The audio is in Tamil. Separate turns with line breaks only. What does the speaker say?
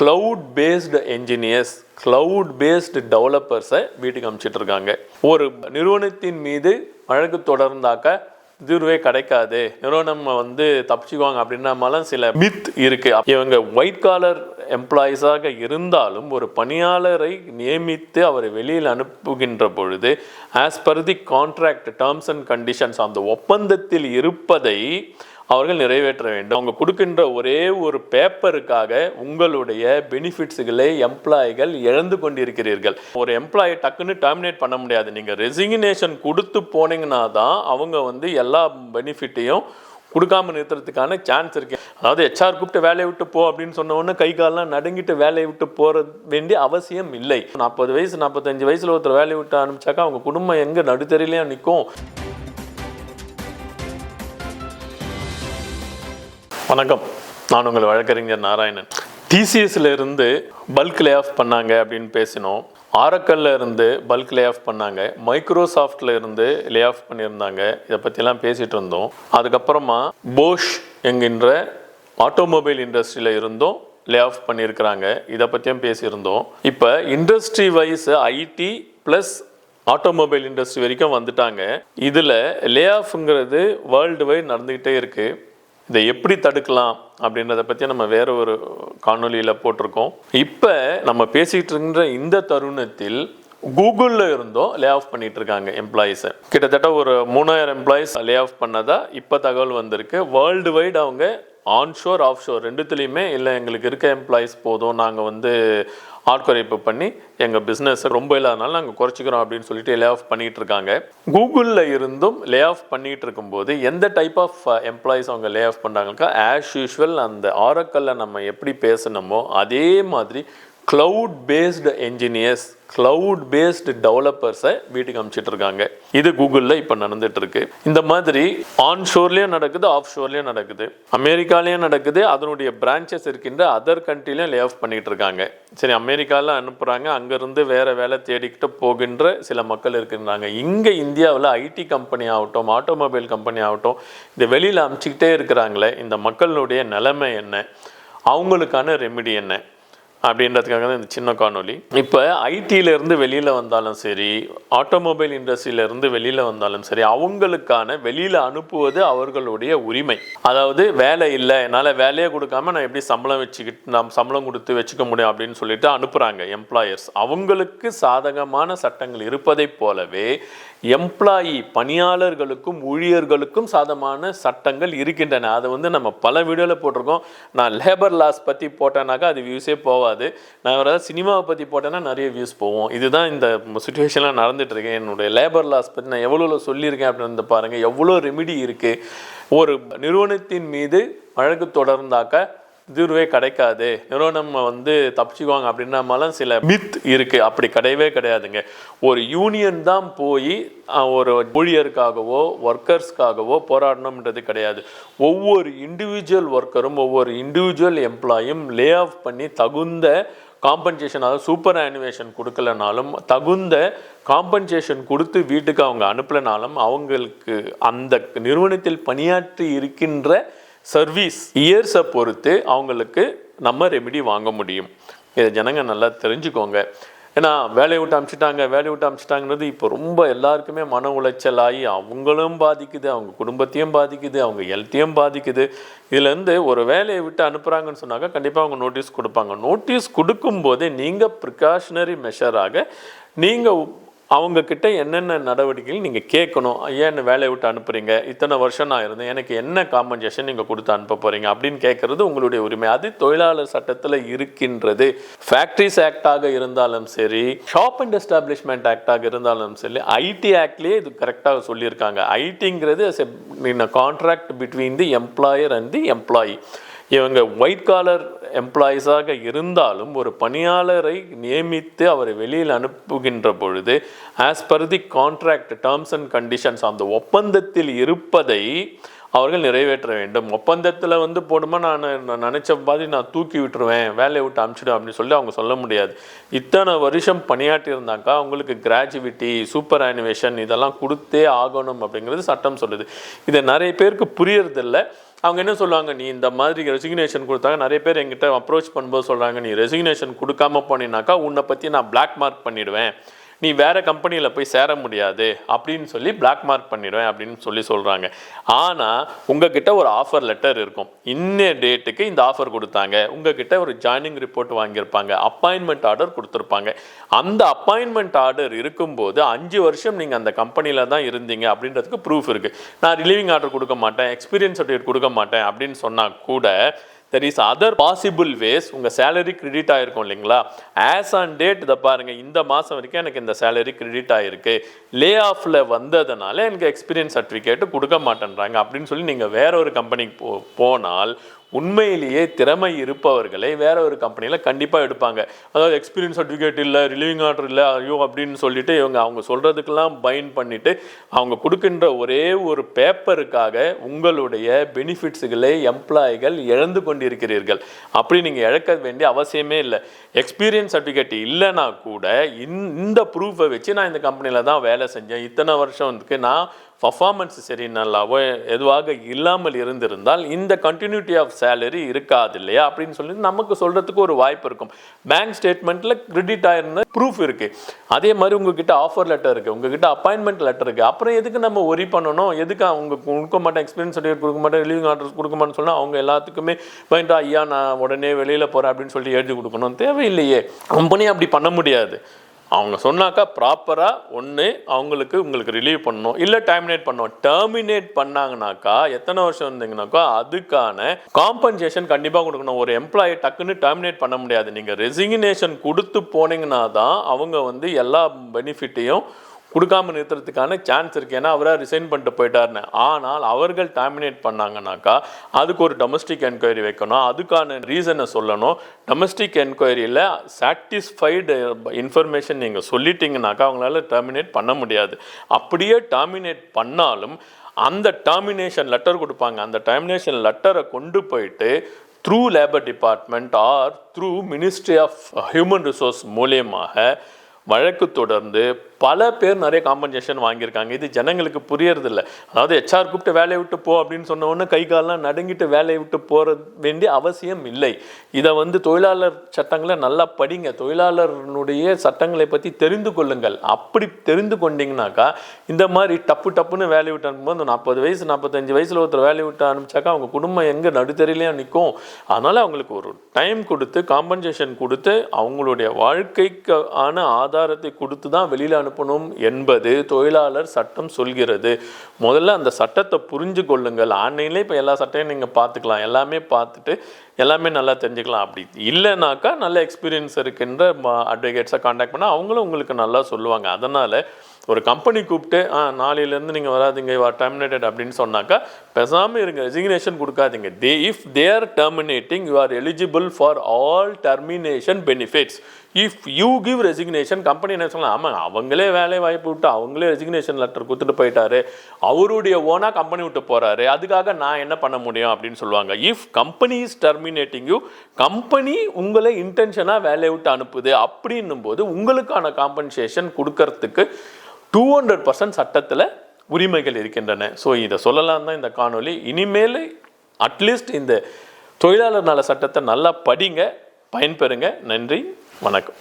Cloud based engineers cloud based டெவலப்பர்ஸை வீட்டுக்கு அனுப்பிச்சிட்டு ஒரு நிறுவனத்தின் மீது வழக்கு தொடர்ந்தாக்க தீர்வே கிடைக்காது. நிறுவனம் வந்து தப்பிச்சுக்குவாங்க அப்படின்றமாலாம் சில மித் இருக்கு. இவங்க ஒயிட் காலர் எம்ப்ளாயீஸாக இருந்தாலும் ஒரு பணியாளரை நியமித்து அவரை வெளியில் அனுப்புகின்ற பொழுது as per the contract terms and conditions அந்த ஒப்பந்தத்தில் இருப்பதை அவர்கள் நிறைவேற்ற வேண்டும். அவங்க கொடுக்கின்ற ஒரே ஒரு பேப்பருக்காக உங்களுடைய பெனிஃபிட்ஸுகளை எம்ப்ளாய்கள் இழந்து கொண்டிருக்கிறீர்கள். ஒரு எம்ப்ளாயை டக்குன்னு டெர்மினேட் பண்ண முடியாது. நீங்கள் ரெசிக்னேஷன் கொடுத்து போனீங்கன்னா தான் அவங்க வந்து எல்லா பெனிஃபிட்டையும் கொடுக்காம நிறுத்துறதுக்கான சான்ஸ் இருக்கு. அதாவது ஹெச்ஆர் கூப்பிட்டு வேலையை விட்டு போ அப்படின்னு சொன்ன உடனே கை காலெல்லாம் நடுங்கிட்டு வேலையை விட்டு போகிறது வேண்டிய அவசியம் இல்லை. நாற்பது வயசு நாற்பத்தஞ்சு வயசில் ஒருத்தர் வேலையை விட்டு அனுப்பிச்சாக்கா அவங்க குடும்பம் எங்கே நடுத்தெருலையா நிற்கும் வணக்கம். நான் உங்கள் வழக்கறிஞர் நாராயணன். டிசிஎஸ்ல இருந்து பல்க் லே ஆஃப் பண்ணாங்க அப்படின்னு பேசினோம். ஆரக்கல்ல இருந்து பல்க் லே ஆஃப் பண்ணாங்க. மைக்ரோசாஃப்ட்ல இருந்து லே ஆஃப் பண்ணியிருந்தாங்க. இதை பற்றிலாம் பேசிட்டு இருந்தோம். அதுக்கப்புறமா போஷ் என்கின்ற ஆட்டோமொபைல் இண்டஸ்ட்ரியில் இருந்தும் லே ஆஃப் பண்ணியிருக்கிறாங்க. இதை பற்றியும் பேசியிருந்தோம். இப்போ industry wise IT plus automobile industry வரைக்கும் வந்துட்டாங்க. இதில் லே ஆஃப்ங்கிறது வேர்ல்டு வைட் நடந்துக்கிட்டே இருக்குது இதை எப்படி தடுக்கலாம் அப்படின்றத பற்றி நம்ம வேற ஒரு காணொலியில் போட்டிருக்கோம். இப்போ நம்ம பேசிகிட்டு இருக்கின்ற இந்த தருணத்தில் கூகுளில் இருந்தோம் லே ஆஃப் பண்ணிட்டு இருக்காங்க எம்ப்ளாயீஸை கிட்டத்தட்ட ஒரு மூணாயிரம் எம்ப்ளாயீஸ் லே ஆஃப் பண்ணதா இப்போ தகவல் வந்திருக்கு. வேர்ல்டு வைடு அவங்க ஆன்ஷோர் ஆஃப் ஷோர் ரெண்டுத்துலேயுமே இல்லை எங்களுக்கு இருக்க எம்ப்ளாயீஸ் போதும். நாங்கள் வந்து ஆட்குறைப்பு பண்ணி எங்கள் பிஸ்னஸை ரொம்ப இல்லாதனால நாங்கள் குறைச்சிக்கிறோம் அப்படின்னு சொல்லிட்டு லே ஆஃப் பண்ணிகிட்டு இருக்காங்க கூகுளில் இருந்தும் லே ஆஃப் பண்ணிகிட்டு இருக்கும்போது எந்த டைப் ஆஃப் எம்ப்ளாயீஸ் அவங்க லே ஆஃப் பண்ணுறாங்கக்கா ஆஸ் யூஷுவல் அந்த ஆரக்கல்ல நம்ம எப்படி பேசணுமோ அதே மாதிரி cloud based engineers cloud based டெவலப்பர்ஸை வீட்டுக்கு அனுப்பிச்சிட்டு இருக்காங்க இது கூகுளில் இப்போ நடந்துட்டு இருக்கு இந்த மாதிரி ஆன் ஷோர்லேயும் நடக்குது ஆஃப் ஷோர்லேயும் நடக்குது. அமெரிக்காலேயும் நடக்குது அதனுடைய பிரான்ச்சஸ் இருக்கின்ற அதர் கண்ட்ரிலையும் லே ஆஃப் பண்ணிட்டு இருக்காங்க சரி அமெரிக்காவில் அனுப்புகிறாங்க அங்கேருந்து வேறு வேலை தேடிக்கிட்டு போகின்ற சில மக்கள் இருக்கின்றாங்க. இங்கே இந்தியாவில் ஐடி கம்பெனி ஆகட்டும் ஆட்டோமொபைல் கம்பெனி ஆகட்டும் இந்த வெளியில் அனுப்பிச்சிக்கிட்டே இருக்கிறாங்களே இந்த மக்களுடைய நிலைமை என்ன? அவங்களுக்கான ரெமிடி என்ன? அப்படின்றதுக்காக தான் இந்த சின்ன காணொலி இப்போ ஐடியிலேருந்து வெளியில் வந்தாலும் சரி ஆட்டோமொபைல் இண்டஸ்ட்ரியிலேருந்து வெளியில் வந்தாலும் சரி அவங்களுக்கான வெளியில் அனுப்புவது அவர்களுடைய உரிமை. அதாவது வேலை இல்லை என்னால் வேலையே கொடுக்காம நான் எப்படி சம்பளம் வச்சுக்கிட்டு நாம் சம்பளம் கொடுத்து வச்சுக்க முடியும் அப்படின்னு சொல்லிட்டு அனுப்புகிறாங்க எம்ப்ளாயர்ஸ் அவங்களுக்கு சாதகமான சட்டங்கள் இருப்பதைப் போலவே எம்ப்ளாயி பணியாளர்களுக்கும் ஊழியர்களுக்கும் சாதமான சட்டங்கள் இருக்கின்றன. அதை வந்து நம்ம பல வீடியோவில் போட்டிருக்கோம். நான் லேபர் லாஸ் பற்றி போட்டேனாக்கா அது வியூஸே போகாது நான் வேறு சினிமாவை பற்றி போட்டேன்னா நிறைய வியூஸ் போவோம் இதுதான் இந்த சுச்சுவேஷன்லாம் நடந்துகிட்ருக்கேன் என்னுடைய லேபர் லாஸ் பற்றி நான் எவ்வளோ சொல்லியிருக்கேன் அப்படின்னு பாருங்கள் எவ்வளோ ரெமிடி இருக்குது ஒரு நிறுவனத்தின் மீது வழக்கு தொடர்ந்தாக்க தீர்வே கிடைக்காது. நிறுவனம் வந்து தப்பிச்சுக்குவாங்க அப்படின்னாமலாம் சில மித் இருக்குது அப்படி கிடையவே கிடையாதுங்க. ஒரு யூனியன் தான் போய் ஒரு ஊழியருக்காகவோ ஒர்க்கர்ஸ்க்காகவோ போராடணும்ன்றது கிடையாது. ஒவ்வொரு இண்டிவிஜுவல் ஒர்க்கரும் ஒவ்வொரு இண்டிவிஜுவல் எம்ப்ளாயும் லே ஆஃப் பண்ணி தகுந்த காம்பன்சேஷன் அதாவது சூப்பர் ஆனிவேஷன் கொடுக்கலனாலும் தகுந்த காம்பன்சேஷன் கொடுத்து வீட்டுக்கு அவங்க அனுப்பலனாலும் அவங்களுக்கு அந்த நிறுவனத்தில் பணியாற்றி இருக்கின்ற சர்வீஸ். இயர்ஸை பொறுத்து அவங்களுக்கு நம்ம ரெமிடி வாங்க முடியும். இதை ஜனங்க நல்லா தெரிஞ்சுக்கோங்க. ஏன்னா வேலையை விட்டு அமிச்சிட்டாங்க வேலையை விட்டு அனுப்பிச்சிட்டாங்கிறது இப்போ ரொம்ப எல்லாருக்குமே மன உளைச்சல் ஆகி அவங்களும் பாதிக்குது அவங்க குடும்பத்தையும் பாதிக்குது அவங்க ஹெல்த்தையும் பாதிக்குது. இதுலேருந்து ஒரு வேலையை விட்டு அனுப்புகிறாங்கன்னு சொன்னாக்க கண்டிப்பாக அவங்க நோட்டீஸ் கொடுப்பாங்க. நோட்டீஸ் கொடுக்கும்போதே நீங்கள் ப்ரிகாஷனரி மெஷராக நீங்கள் அவங்கக்கிட்ட என்னென்ன நடவடிக்கைகள் நீங்கள் கேட்கணும்? ஏன் என்ன வேலையை விட்டு அனுப்புறீங்க? இத்தனை வருஷம் நான் இருந்தேன். எனக்கு என்ன காம்பன்சேஷன் நீங்கள் கொடுத்து அனுப்ப போகிறீங்க அப்படின்னு கேட்குறது உங்களுடைய உரிமை. அது தொழிலாளர் சட்டத்தில் இருக்கின்றது. ஃபேக்ட்ரிஸ் ஆக்டாக இருந்தாலும் சரி ஷாப் அண்ட் எஸ்டாப்ளிஷ்மெண்ட் ஆக்டாக இருந்தாலும் சரி ஐடி ஆக்ட்லேயே இது கரெக்டாக சொல்லியிருக்காங்க. ஐடிங்கிறது in contract between the employer and the employee இவங்க ஒயிட் காலர் எம்ப்ளாயீஸாக இருந்தாலும் ஒரு பணியாளரை நியமித்து அவரை வெளியில் அனுப்புகின்ற பொழுது as per the contract terms and conditions அந்த ஒப்பந்தத்தில் இருப்பதை அவர்கள் நிறைவேற்ற வேண்டும். ஒப்பந்தத்தில் வந்து போடுமா நான் நான் நினச்ச மாதிரி நான் தூக்கி விட்டுருவேன் வேலையை விட்டு அனுப்பிச்சிடுவேன் அப்படின்னு சொல்லி அவங்க சொல்ல முடியாது. இத்தனை வருஷம் பணியாற்றி இருந்தாக்கா அவங்களுக்கு கிராஜுவிட்டி சூப்பர் ஆனிவேஷன் இதெல்லாம் கொடுத்தே ஆகணும் அப்படிங்கிறது சட்டம் சொல்லுது. இதை நிறைய பேருக்கு புரியறதில்ல. அவங்க என்ன சொல்லுவாங்க நீ இந்த மாதிரி ரெசிக்னேஷன் கொடுத்தாங்க. நிறைய பேர் எங்கிட்ட அப்ரோச் பண்ணும்போது சொல்கிறாங்க நீ ரெசிக்னேஷன் கொடுக்காம போனீனாக்கா உன்னை பற்றி நான் பிளாக் மார்க் பண்ணிடுவேன். நீ வேறு கம்பெனியில் போய் சேர முடியாது அப்படின்னு சொல்லி பிளாக் மார்க் பண்ணிடுவேன் அப்படின்னு சொல்லி சொல்கிறாங்க ஆனால் உங்ககிட்ட ஒரு ஆஃபர் லெட்டர் இருக்கும். இன்ன டேட்டுக்கு இந்த ஆஃபர் கொடுத்தாங்க. உங்ககிட்ட ஒரு ஜாயினிங் ரிப்போர்ட் வாங்கியிருப்பாங்க. அப்பாயின்மெண்ட் ஆர்டர் கொடுத்துருப்பாங்க. அந்த அப்பாயின்மெண்ட் ஆர்டர் இருக்கும்போது அஞ்சு வருஷம் நீங்கள் அந்த கம்பெனியில் தான் இருந்தீங்க அப்படின்றதுக்கு ப்ரூஃப் இருக்குது நான் ரிலீவிங் ஆர்டர் கொடுக்க மாட்டேன் எக்ஸ்பீரியன்ஸ் சர்டிஃபிகேட் கொடுக்க மாட்டேன் அப்படின்னு சொன்னால் கூட there is other possible ways உங்கள் சேலரி கிரெடிட் ஆகிருக்கும் இல்லைங்களா? ஆஸ் ஆன் டேட் இதை பாருங்கள் இந்த மாதம் வரைக்கும் எனக்கு இந்த சேலரி கிரெடிட் ஆகிருக்கு லே ஆஃபில் வந்ததுனால எனக்கு எக்ஸ்பீரியன்ஸ் சர்டிஃபிகேட்டு கொடுக்க மாட்டேன்றாங்க. அப்படின்னு சொல்லி நீங்கள் வேற ஒரு கம்பெனிக்கு போ போனால் உண்மையிலேயே திறமை இருப்பவர்களை வேற ஒரு கம்பெனியில் கண்டிப்பாக எடுப்பாங்க. அதாவது எக்ஸ்பீரியன்ஸ் சர்டிஃபிகேட் இல்லை ரிலீவிங் ஆர்டர் இல்லை ஐயோ அப்படின்னு சொல்லிட்டு இவங்க அவங்க சொல்கிறதுக்கெல்லாம் பைன் பண்ணிட்டு அவங்க கொடுக்கின்ற ஒரே ஒரு பேப்பருக்காக உங்களுடைய பெனிஃபிட்ஸுகளை எம்ப்ளாய்கள் இழந்து கொண்டிருக்கிறீர்கள். அப்படி நீங்கள் இழக்க வேண்டிய அவசியமே இல்லை. எக்ஸ்பீரியன்ஸ் சர்டிஃபிகேட் இல்லைனா கூட இந்த- இந்த ப்ரூஃபை வச்சு நான் இந்த கம்பெனியில் தான் வேலை செஞ்சேன். இத்தனை வருஷம் நான் பர்ஃபார்மன்ஸ் சரி நல்லாவோ எதுவாக இல்லாமல் இருந்திருந்தால் இந்த கண்டினியூட்டி ஆஃப் சேலரி இருக்காது இல்லையா? அப்படின்னு சொல்லி நமக்கு சொல்கிறதுக்கு ஒரு வாய்ப்பு இருக்கும். பேங்க் ஸ்டேட்மெண்ட்டில் கிரெடிட் ஆயிருந்த ப்ரூஃப் இருக்குது அதே மாதிரி உங்ககிட்ட ஆஃபர் லெட்டர் இருக்குது உங்ககிட்ட அப்பாயின்மெண்ட் லெட்டர் இருக்குது அப்புறம் எதுக்கு நம்ம ஒரி பண்ணணும்? எதுக்கு அவங்க கொடுக்க மாட்டேன்? எக்ஸ்பீரியன்ஸ் சர்டிஃபிகேட் கொடுக்க மாட்டேன்? ரிலீவிங் ஆர்டர்ஸ் கொடுக்க மாட்டேன்னு சொன்னால் அவங்க எல்லாத்துக்குமே பயன்டா ஐயா நான் உடனே வெளியில் போகிறேன் அப்படின்னு சொல்லி எழுதி கொடுக்கணும். தேவையில்லையே. கம்பெனி அப்படி பண்ண முடியாது. அவங்க சொன்னாக்கா ப்ராப்பராக ஒன்று அவங்களுக்கு உங்களுக்கு ரிலீவ் பண்ணணும். இல்லை டெர்மினேட் பண்ணணும். டெர்மினேட் பண்ணாங்கனாக்கா எத்தனை வருஷம் இருந்தீங்கனாக்கா அதுக்கான காம்பன்சேஷன் கண்டிப்பாக கொடுக்கணும். ஒரு எம்ப்ளாயி டக்குன்னு டெர்மினேட் பண்ண முடியாது. நீங்கள் ரெசிக்னேஷன் கொடுத்து போனீங்கன்னா தான் அவங்க வந்து எல்லா பெனிஃபிட்டையும் கொடுக்காம நிறுத்துறதுக்கான சான்ஸ் இருக்குது ஏன்னா அவராக ரிசைன் பண்ணிட்டு போயிட்டார்னு ஆனால் அவர்கள் டாமினேட் பண்ணாங்கனாக்கா அதுக்கு ஒரு டொமஸ்டிக் என்கொயரி வைக்கணும். அதுக்கான ரீசனை சொல்லணும். டொமஸ்டிக் என்கொயரியில் சாட்டிஸ்ஃபைடு இன்ஃபர்மேஷன் நீங்கள் சொல்லிட்டீங்கனாக்கா அவங்களால டெர்மினேட் பண்ண முடியாது. அப்படியே டாமினேட் பண்ணாலும் அந்த டாமினேஷன் லெட்டர் கொடுப்பாங்க. அந்த டாமினேஷன் லெட்டரை கொண்டு போயிட்டு through labour department or through ministry of human resource மூலியமாக வழக்கு தொடர்ந்து பல பேர் நிறைய காம்பன்சேஷன் வாங்கியிருக்காங்க. இது ஜனங்களுக்கு புரியறதில்ல. அதாவது ஹெச்ஆர் கூப்பிட்டு வேலையை விட்டு போ அப்படின்னு சொன்ன உடனே கை காலெல்லாம் நடுங்கிட்டு வேலையை விட்டு போகிற வேண்டிய அவசியம் இல்லை. இதை வந்து தொழிலாளர் சட்டங்களை நல்லா படிங்க. தொழிலாளர்களுடைய சட்டங்களை பற்றி தெரிந்து கொள்ளுங்கள். அப்படி தெரிந்து கொண்டீங்கனாக்கா இந்த மாதிரி டப்பு டப்புன்னு வேலையை விட்டு அனுப்பும்போது நாற்பது வயசு நாற்பத்தஞ்சு வயசில் ஒருத்தர் வேலையை விட்டு அனுப்பிச்சாக்கா அவங்க குடும்பம் எங்கே நடுத்தெரியலையா நிற்கும் அதனால் அவங்களுக்கு ஒரு டைம் கொடுத்து காம்பன்சேஷன் கொடுத்து அவங்களுடைய வாழ்க்கைக்கு ஆன ஆதாரத்தை கொடுத்து தான் வெளியில் அனுப்பணும் என்பது தொழிலாளர் சட்டம் சொல்கிறது. முதல்ல அந்த சட்டத்தை புரிஞ்சு கொள்ளுங்கள் ஆன்லைன்லேயே இப்போ எல்லா சட்டையும் நீங்கள் பார்த்துக்கலாம். எல்லாமே பார்த்துட்டு எல்லாமே நல்லா தெரிஞ்சுக்கலாம் அப்படி. இல்லைனாக்கா நல்ல எக்ஸ்பீரியன்ஸ் இருக்கின்ற அட்வொகேட்ஸை காண்டாக்ட் பண்ணால் அவங்களும் உங்களுக்கு நல்லா சொல்லுவாங்க. அதனால் ஒரு கம்பெனி கூப்பிட்டு ஆ நாளையிலேருந்து நீங்கள் வராதீங்க யூ டெர்மினேட்டட் அப்படின்னு சொன்னாக்கா பெசாமல் இருங்க ரெசிக்னேஷன் கொடுக்காதீங்க. They if they are terminating you are eligible for all termination benefits if you give resignation company என்ன சொல்லலாம் ஆமாம் அவங்களே வேலை வாய்ப்பு விட்டு அவங்களே ரெசிக்னேஷன் லெட்டர் கொடுத்துட்டு போயிட்டாரு. அவருடைய ஓனாக கம்பெனி விட்டு போகிறாரு அதுக்காக நான் என்ன பண்ண முடியும்? அப்படின்னு சொல்லுவாங்க. If company is terminating you company உங்களை இன்டென்ஷனாக வேலையை விட்டு அனுப்புது அப்படின்னும் போது உங்களுக்கான காம்பன்சேஷன் கொடுக்கறதுக்கு டூ ஹண்ட்ரட் பர்சன்ட் சட்டத்தில் உரிமைகள் இருக்கின்றன. ஸோ இதை சொல்லலாம் தான் இந்த காணொலி இனிமேல் அட்லீஸ்ட் இந்த தொழிலாளர் நல சட்டத்தை நல்லா படிங்க பயன்பெறுங்க. நன்றி வணக்கம்.